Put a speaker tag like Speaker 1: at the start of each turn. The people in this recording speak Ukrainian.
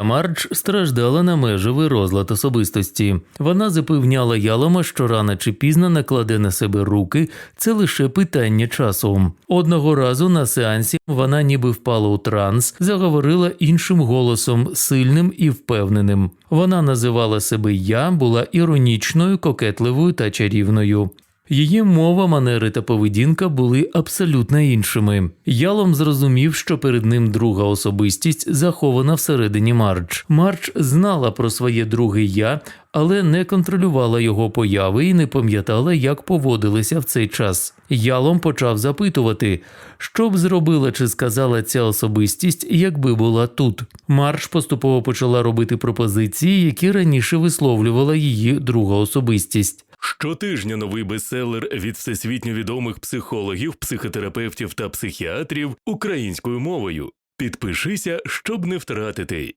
Speaker 1: Мардж страждала на межовий розлад особистості. Вона запевняла Ялома, що рано чи пізно накладе на себе руки, це лише питання часу. Одного разу на сеансі вона ніби впала у транс, заговорила іншим голосом, сильним і впевненим. Вона називала себе я, була іронічною, кокетливою та чарівною. Її мова, манери та поведінка були абсолютно іншими. Ялом зрозумів, що перед ним друга особистість захована всередині Мардж. Мардж знала про своє друге я, але не контролювала його появи і не пам'ятала, як поводилися в цей час. Ялом почав запитувати, що б зробила чи сказала ця особистість, якби була тут. Мардж поступово почала робити пропозиції, які раніше висловлювала її друга особистість.
Speaker 2: Щотижня новий бестселер від всесвітньо відомих психологів, психотерапевтів та психіатрів українською мовою. Підпишися, щоб не втратити.